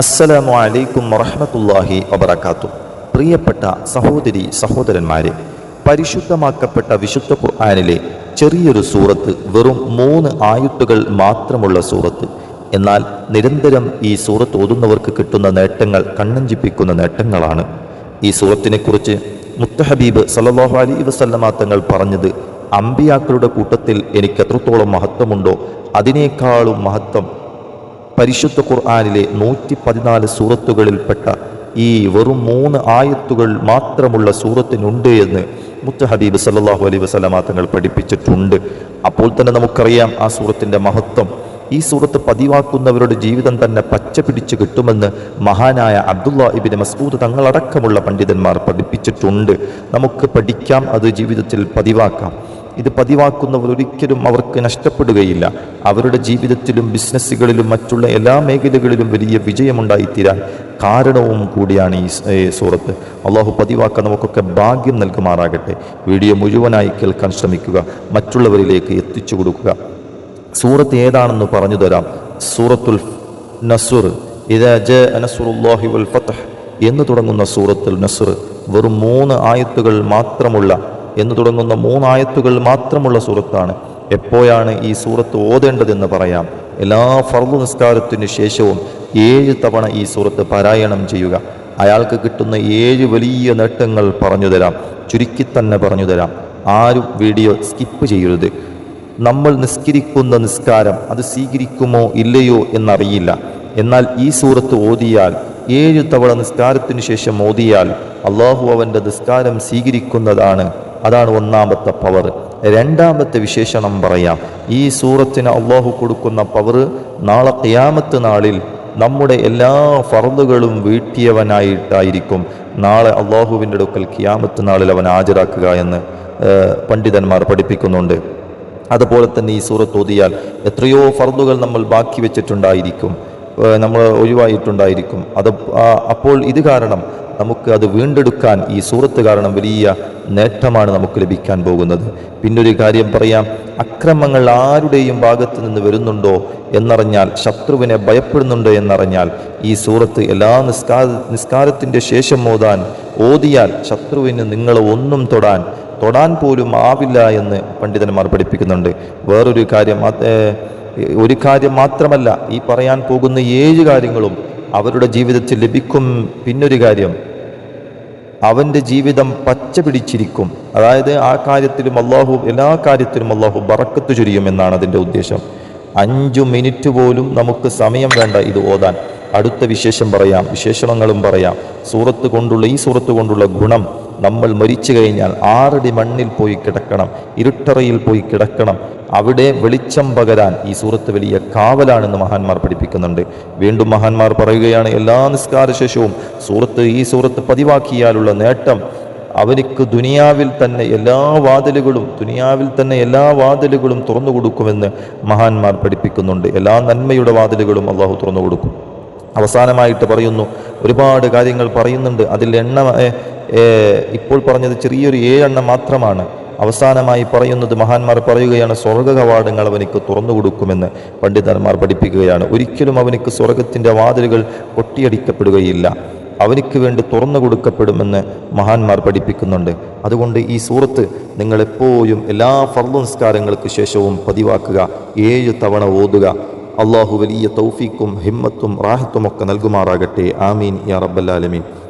അസ്സലാമു അലൈക്കും വറഹമത്തല്ലാഹി വബർക്കാത്തു പ്രിയപ്പെട്ട സഹോദരി സഹോദരന്മാരെ പരിശുദ്ധമാക്കപ്പെട്ട വിശുദ്ധ ഖുർആാനിലെ ചെറിയൊരു സൂറത്ത് വെറും മൂന്ന് ആയുത്തുകൾ മാത്രമുള്ള സൂറത്ത്. എന്നാൽ നിരന്തരം ഈ സൂറത്ത് ഓതുന്നവർക്ക് കിട്ടുന്ന നേട്ടങ്ങൾ കണ്ണഞ്ചിപ്പിക്കുന്ന നേട്ടങ്ങളാണ്. ഈ സൂറത്തിനെക്കുറിച്ച് മുത്തഹബീബ് അലൈഹി വസല്ലമ തങ്ങൾ പറഞ്ഞത് അമ്പിയാക്കളുടെ കൂട്ടത്തിൽ എനിക്ക് എത്രത്തോളം മഹത്വമുണ്ടോ അതിനേക്കാളും മഹത്വം പരിശുദ്ധ ഖുർആാനിലെ നൂറ്റി പതിനാല് സൂറത്തുകളിൽപ്പെട്ട ഈ വെറും മൂന്ന് ആയത്തുകൾ മാത്രമുള്ള സൂറത്തിനുണ്ട് എന്ന് മുത്തഹബീബ് സല്ലാഹു അലൈഹി വസല്ലമ തങ്ങൾ പഠിപ്പിച്ചിട്ടുണ്ട്. അപ്പോൾ തന്നെ നമുക്കറിയാം ആ സൂറത്തിന്റെ മഹത്വം. ഈ സൂറത്ത് പതിവാക്കുന്നവരുടെ ജീവിതം തന്നെ പച്ച പിടിച്ച് കിട്ടുമെന്ന് മഹാനായ അബ്ദുള്ള ഇബിൻ മസ്ബൂദ് തങ്ങളടക്കമുള്ള പണ്ഡിതന്മാർ പഠിപ്പിച്ചിട്ടുണ്ട്. നമുക്ക് പഠിക്കാം അത് ജീവിതത്തിൽ പതിവാക്കാം. ഇത് പതിവാക്കുന്നവർ ഒരിക്കലും അവർക്ക് നഷ്ടപ്പെടുകയില്ല. അവരുടെ ജീവിതത്തിലും ബിസിനസ്സുകളിലും മറ്റുള്ള എല്ലാ മേഖലകളിലും വലിയ വിജയമുണ്ടായിത്തീരാൻ കാരണവും കൂടിയാണ് ഈ സൂറത്ത്. അള്ളാഹു പതിവാക്കാൻ നമുക്കൊക്കെ ഭാഗ്യം നൽകുമാറാകട്ടെ. വീഡിയോ മുഴുവനായി കേൾക്കാൻ ശ്രമിക്കുക. മറ്റുള്ളവരിലേക്ക് എത്തിച്ചു കൊടുക്കുക. സൂറത്ത് ഏതാണെന്ന് പറഞ്ഞു തരാം. സൂറത്തുൽ നസുർ. എന്ന് തുടങ്ങുന്ന സൂറത്തുൽ നസുർ വെറും മൂന്ന് ആയത്തുകൾ മാത്രമുള്ള എന്ന് തുടങ്ങുന്ന മൂന്നായത്തുകൾ മാത്രമുള്ള സൂറത്താണ്. എപ്പോഴാണ് ഈ സൂറത്ത് ഓതേണ്ടതെന്ന് പറയാം. എല്ലാ ഫർദ് നിസ്കാരത്തിന് ശേഷവും ഏഴ് തവണ ഈ സൂറത്ത് പാരായണം ചെയ്യുക. അയാൾക്ക് കിട്ടുന്ന ഏഴ് വലിയ നേട്ടങ്ങൾ പറഞ്ഞു തരാം. ചുരുക്കി തന്നെ പറഞ്ഞു തരാം. ആരും വീഡിയോ സ്കിപ്പ് ചെയ്യരുത്. നമ്മൾ നിസ്കരിക്കുന്ന നിസ്കാരം അത് സ്വീകരിക്കുമോ ഇല്ലയോ എന്നറിയില്ല. എന്നാൽ ഈ സൂറത്ത് ഓതിയാൽ ഏഴ് തവണ നിസ്കാരത്തിന് ശേഷം ഓതിയാൽ അള്ളാഹു അവന്റെ നിസ്കാരം സ്വീകരിക്കുന്നതാണ് അതാണ് ഒന്നാമത്തെ പവർ. രണ്ടാമത്തെ വിശേഷണം പറയാം. ഈ സൂറത്തിന് അള്ളാഹു കൊടുക്കുന്ന പവർ നാളെ ഖിയാമത്ത് നാളിൽ നമ്മുടെ എല്ലാ ഫർദുകളും വീട്ടിയവനായിട്ടായിരിക്കും. നാളെ അള്ളാഹുവിന്റെ അടുക്കൽ ഖിയാമത്ത് നാളിൽ അവൻ ഹാജരാക്കുക എന്ന് പണ്ഡിതന്മാർ പഠിപ്പിക്കുന്നുണ്ട്. അതുപോലെ തന്നെ ഈ സൂറത്ത് ഓതിയാൽ എത്രയോ ഫർദുകൾ നമ്മൾ ബാക്കി വെച്ചിട്ടുണ്ടായിരിക്കും. നമ്മൾ ഒഴിവായിട്ടുണ്ടായിരിക്കും. അത് അപ്പോൾ ഇത് കാരണം നമുക്ക് അത് വീണ്ടെടുക്കാൻ ഈ സൂറത്ത് കാരണം വലിയ നേട്ടമാണ് നമുക്ക് ലഭിക്കാൻ പോകുന്നത്. പിന്നൊരു കാര്യം പറയാം അക്രമങ്ങൾ ആരുടെയും ഭാഗത്തു നിന്ന് വരുന്നുണ്ടോ എന്നറിഞ്ഞാൽ ശത്രുവിനെ ഭയപ്പെടുന്നുണ്ടോ എന്നറിഞ്ഞാൽ ഈ സൂറത്ത് എല്ലാ നിസ്കാര നിസ്കാരത്തിന്റെ ശേഷം ഓതാൻ ഓതിയാൽ ശത്രുവിന് നിങ്ങൾ ഒന്നും തൊടാൻ തൊടാൻ പോലും ആവില്ല എന്ന് പണ്ഡിതന്മാർ പഠിപ്പിക്കുന്നുണ്ട്. വേറൊരു കാര്യം ഒരു കാര്യം മാത്രമല്ല ഈ പറയാൻ പോകുന്ന ഏഴ് കാര്യങ്ങളും അവരുടെ ജീവിതത്തിൽ ലഭിക്കും. പിന്നൊരു കാര്യം അവന്റെ ജീവിതം പച്ച പിടിച്ചിരിക്കും. അതായത് ആ കാര്യത്തിലും അള്ളാഹു എല്ലാ കാര്യത്തിലും അള്ളാഹു ബറക്കത്ത് ചുരിയും എന്നാണ് അതിന്റെ ഉദ്ദേശം. അഞ്ചു മിനിറ്റ് പോലും നമുക്ക് സമയം വേണ്ട ഇത് ഓതാൻ. അടുത്ത വിശേഷം പറയാം വിശേഷണങ്ങളും പറയാം. സൂറത്ത് കൊണ്ടുള്ള ഈ സൂറത്ത് കൊണ്ടുള്ള ഗുണം നമ്മൾ മരിച്ചു കഴിഞ്ഞാൽ ആറടി മണ്ണിൽ പോയി കിടക്കണം ഇരുട്ടറയിൽ പോയി കിടക്കണം. അവിടെ വെളിച്ചം പകരാൻ ഈ സൂറത്ത് വലിയ കാവലാണെന്ന് മഹാന്മാർ പഠിപ്പിക്കുന്നുണ്ട്. വീണ്ടും മഹാന്മാർ പറയുകയാണ് എല്ലാ നിസ്കാര ശേഷവും സൂറത്ത് ഈ സൂറത്ത് പതിവാക്കിയാലുള്ള നേട്ടം അവനിക്ക് ദുനിയാവിൽ തന്നെ എല്ലാ വാതിലുകളും ദുനിയാവിൽ തന്നെ എല്ലാ വാതിലുകളും തുറന്നു കൊടുക്കുമെന്ന് മഹാന്മാർ പഠിപ്പിക്കുന്നുണ്ട്. എല്ലാ നന്മയുടെ വാതിലുകളും അള്ളാഹു തുറന്നു കൊടുക്കും. അവസാനമായിട്ട് പറയുന്നു ഒരുപാട് കാര്യങ്ങൾ പറയുന്നുണ്ട്. അതിൽ എണ്ണ ഇപ്പോൾ പറഞ്ഞത് ചെറിയൊരു ഏഴെണ്ണം മാത്രമാണ്. അവസാനമായി പറയുന്നത് മഹാന്മാർ പറയുകയാണ് സ്വർഗ കവാടങ്ങൾ അവനിക്ക് തുറന്നു കൊടുക്കുമെന്ന് പണ്ഡിതന്മാർ പഠിപ്പിക്കുകയാണ്. ഒരിക്കലും അവനിക്ക് സ്വർഗത്തിന്റെ വാതിലുകൾ പൊട്ടിയടിക്കപ്പെടുകയില്ല അവനിക്ക് വേണ്ടി തുറന്നു കൊടുക്കപ്പെടുമെന്ന് മഹാന്മാർ പഠിപ്പിക്കുന്നുണ്ട്. അതുകൊണ്ട് ഈ സൂറത്ത് നിങ്ങൾ എപ്പോഴും എല്ലാ ഫർദു ശേഷവും പതിവാക്കുക ഏഴ് തവണ ഓതുക. അള്ളാഹു വലിയ തൗഫീക്കും ഹിമ്മത്തും റാഹത്തും ഒക്കെ നൽകുമാറാകട്ടെ. ആമീൻ. യാ റബ്ബല്ലാലമീൻ